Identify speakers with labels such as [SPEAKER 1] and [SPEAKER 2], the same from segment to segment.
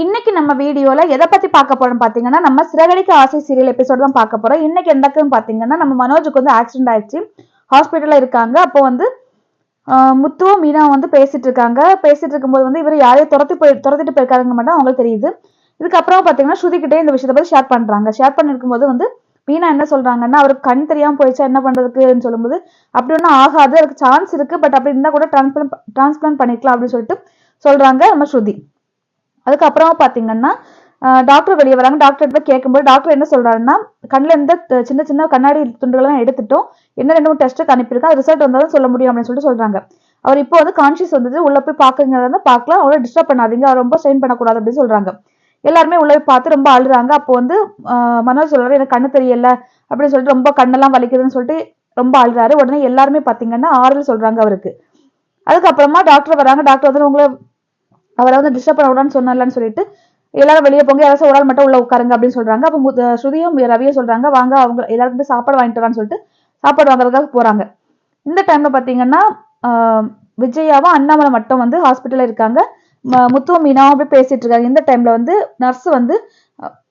[SPEAKER 1] இன்னைக்கு நம்ம வீடியோல எதை பத்தி பார்க்க போறோம் பாத்தீங்கன்னா நம்ம சிறகடிக்க ஆசை சீரியல் எபிசோட் தான் பார்க்க போறோம். இன்னைக்கு எந்தக்குன்னு பாத்தீங்கன்னா நம்ம மனோஜுக்கு வந்து ஆக்சிடென்ட் ஆயிடுச்சு. ஹாஸ்பிட்டல்ல இருக்காங்க. அப்போ வந்து முத்துவும் மீனா வந்து பேசிட்டு இருக்காங்க. பேசிட்டு இருக்கும்போது வந்து இவர் யாரையும் துரத்தி போய் துரத்திட்டு போயிருக்காங்க மட்டும் அவங்களுக்கு தெரியுது. இதுக்கப்புறம் பாத்தீங்கன்னா ஸ்ருதிக்கிட்டே இந்த விஷயத்தை பத்தி ஷேர் பண்றாங்க. ஷேர் பண்ணிருக்கும்போது வந்து மீனா என்ன சொல்றாங்கன்னா அவருக்கு கண் தெரியாம போயிடுச்சா என்ன பண்றதுக்குன்னு சொல்லும்போது அப்படி ஒன்றும் ஆகாது அதுக்கு சான்ஸ் இருக்கு பட் அப்படி இருந்தா கூட டிரான்ஸ்பிளான் டிரான்ஸ்பிளான் பண்ணிக்கலாம் அப்படின்னு சொல்லிட்டு சொல்றாங்க நம்ம ஸ்ருதி. அதுக்கப்புறமா பார்த்தீங்கன்னா டாக்டர் வெளியே வராங்க டாக்டர் கிட்ட கேட்கும்போது டாக்டர் என்ன சொல்றாருன்னா கண்ணில் இருந்த சின்ன சின்ன கண்ணாடி துண்டுகளெல்லாம் எடுத்துட்டோம். என்ன ரெண்டு மூணு டெஸ்ட்டுக்கு அனுப்பியிருக்கா அது ரிசல்ட் வந்தாலும் சொல்ல முடியும் அப்படின்னு சொல்லிட்டு சொல்றாங்க. அவர் இப்போ வந்து கான்ஷியஸ் வந்தது உள்ளே போய் பார்க்குங்கிறத பார்க்கலாம். அவ்வளோ டிஸ்டர்ப் பண்ணாதீங்க. அவர் ரொம்ப ஸ்ட்ரெயின் பண்ணக்கூடாது அப்படின்னு சொல்றாங்க. எல்லாருமே உள்ளே போய் பார்த்து ரொம்ப அழுறாங்க. அப்போ வந்து மனோஜ் சொல்றாரு எனக்கு கண்ணு தெரியல அப்படின்னு சொல்லிட்டு ரொம்ப கண்ணெல்லாம் வலிக்குதுன்னு சொல்லிட்டு ரொம்ப அழுறாரு. உடனே எல்லாருமே பார்த்தீங்கன்னா ஆறுதல் சொல்றாங்க அவருக்கு. அதுக்கப்புறமா டாக்டர் வராங்க. டாக்டர் வந்து உங்களை அவரை வந்து டிஸ்டர்ப் பண்ண விடான்னு சொன்னலன்னு சொல்லிட்டு எல்லாரும் வெளியே போங்க யாராச்சும் ஒரு ஆள் மட்டும் உள்ள உட்காருங்க அப்படின்னு சொல்றாங்க. அப்போ மு- ஸ்ருதியும் ரவியும் சொல்றாங்க வாங்க அவங்க எல்லாருக்கும் சாப்பாடு வாங்கிட்டு வரான்னு சொல்லிட்டு சாப்பாடு வாங்குறதுக்காக போறாங்க. இந்த டைம்ல பாத்தீங்கன்னா விஜயாவும் அண்ணாமலை மட்டும் வந்து ஹாஸ்பிட்டல்ல இருக்காங்க. ம- முத்துவும் மீனாவும் அப்படியே பேசிட்டு இருக்காங்க. இந்த டைம்ல வந்து நர்ஸ் வந்து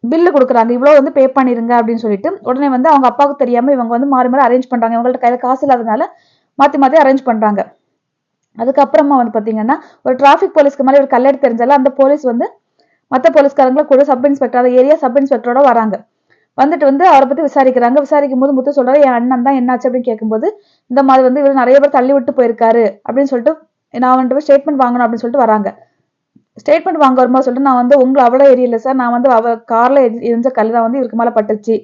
[SPEAKER 1] பில்லு கொடுக்குறாங்க. இவ்வளோ வந்து பே பண்ணிருங்க அப்படின்னு சொல்லிட்டு உடனே வந்து அவங்க அப்பாவுக்கு தெரியாம இவங்க வந்து மாறி மாறி அரேஞ்ச் பண்றாங்க. இவங்கள்ட்ட கையில காசு இல்லாதனால மாத்தி மாத்தி அரேஞ்ச் பண்றாங்க. அதுக்கப்புறமா வந்து பார்த்தீங்கன்னா ஒரு டிராஃபிக் போலீஸ்க்கு மேலே ஒரு கல்லடி தெரிஞ்சால அந்த போலீஸ் வந்து மற்ற போலீஸ்காரங்களை கூட சப் இன்ஸ்பெக்டர் அந்த ஏரியா சப் இன்ஸ்பெக்டரோட வராங்க. வந்துட்டு வந்து அவரை பற்றி விசாரிக்கிறாங்க. விசாரிக்கும் போது முத்து சொல்கிறார் என் அண்ணன் தான் என்னாச்சு? அப்படின்னு கேட்கும்போது இந்த மாதிரி வந்து இவர் நிறைய பேர் தள்ளி விட்டு போயிருக்காரு. அப்படின்னு சொல்லிட்டு நான் வந்துட்டு ஸ்டேட்மெண்ட் வாங்கணும். அப்படின்னு சொல்லிட்டு வராங்க. ஸ்டேட்மெண்ட் வாங்க வரும்போது சொல்லிட்டு நான் வந்து உங்களை அவ்வளோ ஏரியல சார். நான் வந்து அவ கார்ல எரிஞ்ச கல் தான் வந்து இவருக்கு மேலே பட்டுச்சு.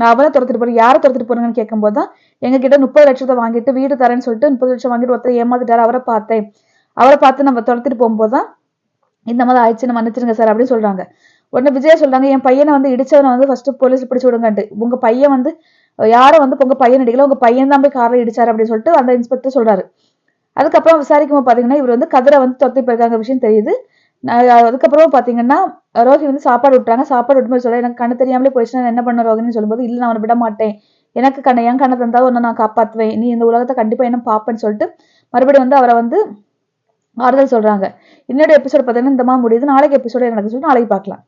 [SPEAKER 1] நான் அவளை துரத்துட்டு போறேன் யாரை துரத்துட்டு போறேங்கன்னு கேட்கும்போது தான் எங்க கிட்ட முப்பது லட்சத்தை வாங்கிட்டு வீடு தரேன்னு சொல்லிட்டு முப்பது லட்சம் வாங்கிட்டு ஒருத்தர் ஏமாத்திட்டாரு அவரை பார்த்தேன். அவரை பார்த்து நம்ம துரத்துட்டு போகும்போது தான் இந்த மாதிரி ஆயிடுச்சு மன்னிச்சிருங்க சார் அப்படின்னு சொல்றாங்க. உடனே விஜயா சொல்றாங்க என் பையனை வந்து இடிச்சவனை வந்து ஃபர்ஸ்ட் போலீஸ் பிடிச்சு விடுங்கன்ட்டு. உங்க பையன் வந்து யாரும் வந்து உங்க பையன் அடிக்கல உங்க பையன் தான் போய் காரில் இடிச்சாரு அப்படின்னு சொல்லிட்டு அந்த இன்ஸ்பெக்டர் சொல்றாரு. அதுக்கப்புறம் விசாரிக்கும் போது பாத்தீங்கன்னா இவர் வந்து கதிரை வந்து துரத்தி போயிருக்காங்க விஷயம் தெரியுது. அதுக்கப்புறம் பாத்தீங்கன்னா ரோஹி வந்து சாப்பாடு விட்டுறாங்க சாப்பாடு விட்டும்போது சொல்ல எனக்கு கண்ணு தெரியாமலே போயிடுச்சுன்னா நான் என்ன பண்ண ரோகின்னு சொல்லும்போது இல்லை நான் அவனை விட மாட்டேன். எனக்கு கண்ணை என் கண்ணை தந்தா உன்னை நான் காப்பாத்துவேன் நீ இந்த உலகத்தை கண்டிப்பா என்ன பாப்பேன்னு சொல்லிட்டு மறுபடியும் வந்து அவரை வந்து ஆறுதல் சொல்றாங்க. இன்னொரு எபிசோட் பார்த்தீங்கன்னா இந்த மாதிரி முடியுது. நாளைக்கு எபிசோட எனக்கு சொல்லிட்டு நாளைக்கு பார்க்கலாம்.